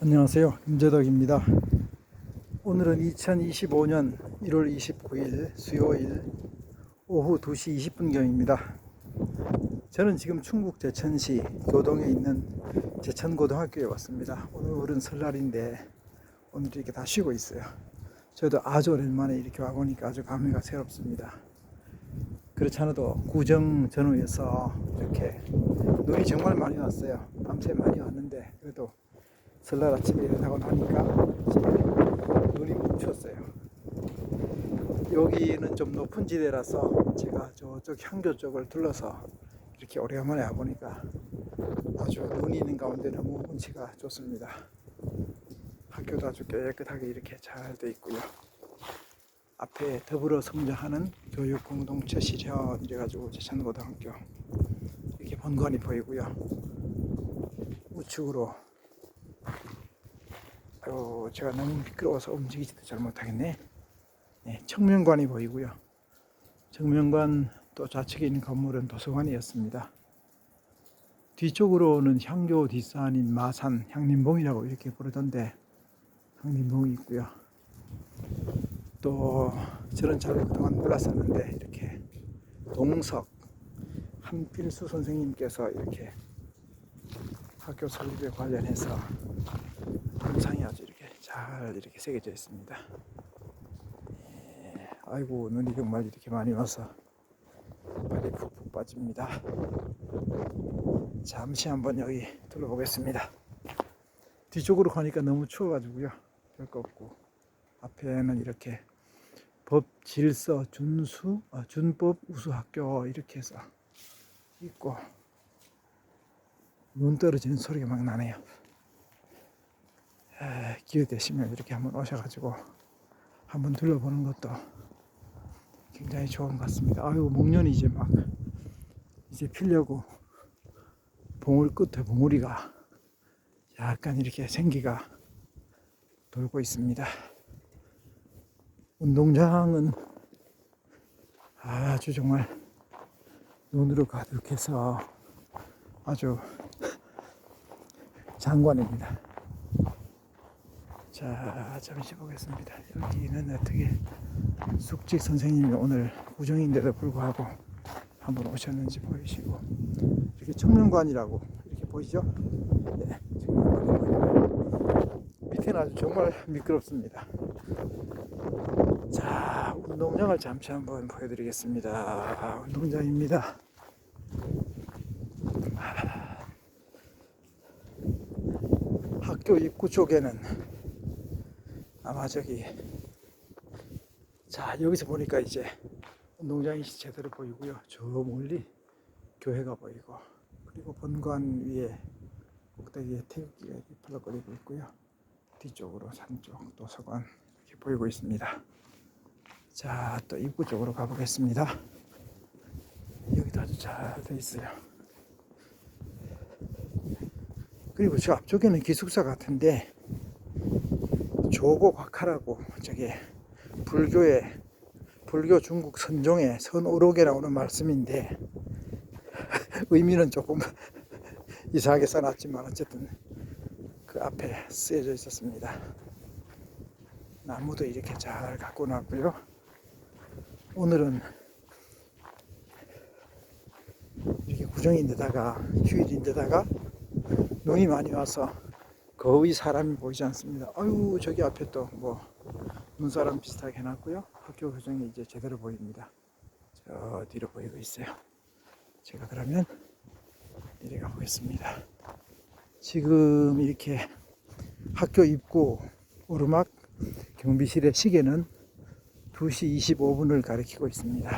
안녕하세요. 임재덕입니다. 오늘은 2025년 1월 29일 수요일 오후 2시 20분경입니다. 저는 지금 충북 제천시 교동에 있는 제천고등학교에 왔습니다. 오늘은 설날인데 오늘 이렇게 다 쉬고 있어요. 저도 아주 오랜만에 이렇게 와보니까 아주 감회가 새롭습니다. 그렇지 않아도 구정 전후에서 이렇게 눈이 정말 많이 왔어요. 밤새 많이 왔는데 그래도 설날 아침에 일어나고 나니까 이제 눈이 뭉쳤어요. 여기는 좀 높은 지대라서 제가 저쪽 향교 쪽을 둘러서 이렇게 오래간만에 와보니까 아주 눈이 있는 가운데 너무 운치가 좋습니다. 학교도 아주 깨끗하게 이렇게 잘 돼 있고요. 앞에 더불어 성장하는 교육 공동체 실현 이래가지고 제천고등학교 이렇게 본관이 보이고요. 우측으로 아유, 제가 너무 미끄러워서 움직이지도 잘 못하겠네. 네, 청명관이 보이고요. 청명관 또 좌측에 있는 건물은 도서관이었습니다. 뒤쪽으로는 향교 뒷산인 마산 향림봉이라고 이렇게 부르던데 향림봉이 있고요. 또 저는 잘 그동안 몰랐었는데 이렇게 동석 한필수 선생님께서 이렇게 학교 설립에 관련해서 영상이 아주 이렇게 잘 이렇게 새겨져 있습니다. 예, 아이고 눈이 정말 이렇게 많이 와서 발이 푹푹 빠집니다. 잠시 한번 여기 둘러보겠습니다. 뒤쪽으로 가니까 너무 추워가지고요. 별거 없고 앞에는 이렇게 법 질서 준수 아, 준법 우수 학교 이렇게 해서 있고 눈 떨어지는 소리가 막 나네요. 에, 기회 되시면 이렇게 한번 오셔가지고 한번 둘러보는 것도 굉장히 좋은 것 같습니다. 아유 목련이 이제 막 이제 피려고 봉울 끝에 봉우리가 약간 이렇게 생기가 돌고 있습니다. 운동장은 아주 정말 눈으로 가득해서 아주 장관입니다. 자, 잠시 보겠습니다. 여기는 어떻게 숙직 선생님이 오늘 구정인데도 불구하고 한번 오셨는지 보이시고 이렇게 청년관이라고 이렇게 보이죠? 네, 밑에는 아주 정말 미끄럽습니다. 자, 운동장을 잠시 한번 보여드리겠습니다. 운동장입니다. 학교 입구 쪽에는 아마 저기 자 여기서 보니까 이제 운동장이 제대로 보이고요. 저 멀리 교회가 보이고 그리고 본관 위에 꼭대기에 태극기가 펄럭거리고 있고요. 뒤쪽으로 산쪽 도서관 이렇게 보이고 있습니다. 자, 또 입구 쪽으로 가보겠습니다. 여기도 아주 잘 돼 있어요. 그리고 저 앞쪽에는 기숙사 같은데 조고 곽하라고 저게 불교의 불교 중국 선종의 선오록에 나오는 말씀인데 의미는 조금 이상하게 써놨지만 어쨌든 그 앞에 쓰여져 있었습니다. 나무도 이렇게 잘 갖고 놨고요. 오늘은 이렇게 구정인데다가 휴일인데다가 눈이 많이 와서 거의 사람이 보이지 않습니다. 아유 저기 앞에 또 뭐 눈사람 비슷하게 해놨고요. 학교 교정이 이제 제대로 보입니다. 저 뒤로 보이고 있어요. 제가 그러면 내려가 보겠습니다. 지금 이렇게 학교 입구 오르막 경비실의 시계는 2시 25분을 가리키고 있습니다.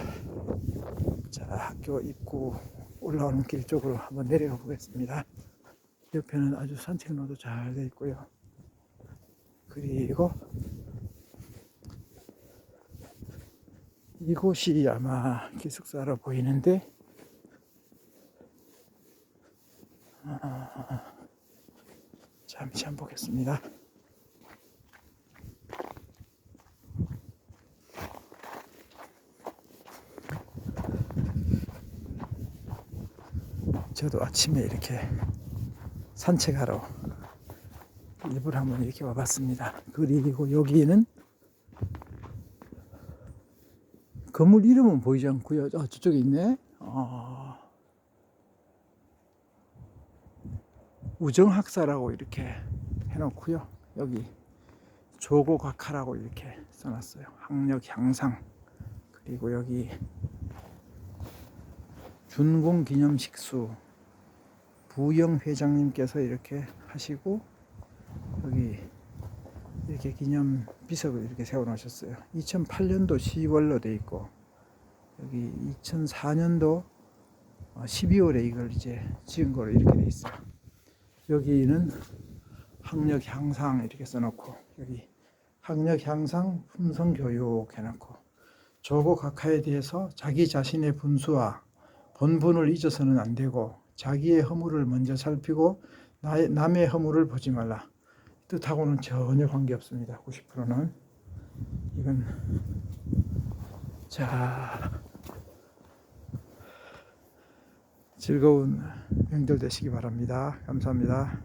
자, 학교 입구 올라오는 길 쪽으로 한번 내려가 보겠습니다. 옆에는 아주 산책로도 잘 되어 있고요. 그리고 이곳이 아마 기숙사로 보이는데 아, 잠시 한번 보겠습니다. 저도 아침에 이렇게 산책하러 일부러 한번 이렇게 와봤습니다. 그리고 여기는 건물 이름은 보이지 않고요. 아, 저쪽에 있네. 아, 우정학사라고 이렇게 해놓고요. 여기 조고각하라고 이렇게 써놨어요. 학력 향상. 그리고 여기 준공 기념 식수 부영 회장님께서 이렇게 하시고 여기 이렇게 기념 비석을 이렇게 세워 놓으셨어요. 2008년도 10월로 돼 있고 여기 2004년도 12월에 이걸 이제 지은 거로 이렇게 돼 있어요. 여기는 학력 향상 이렇게 써놓고 여기 학력 향상 품성 교육 해놓고 조고 각하에 대해서 자기 자신의 분수와 본분을 잊어서는 안 되고 자기의 허물을 먼저 살피고 나의, 남의 허물을 보지 말라. 뜻하고는 전혀 관계 없습니다. 90%는 이건 자 즐거운 명절 되시기 바랍니다. 감사합니다.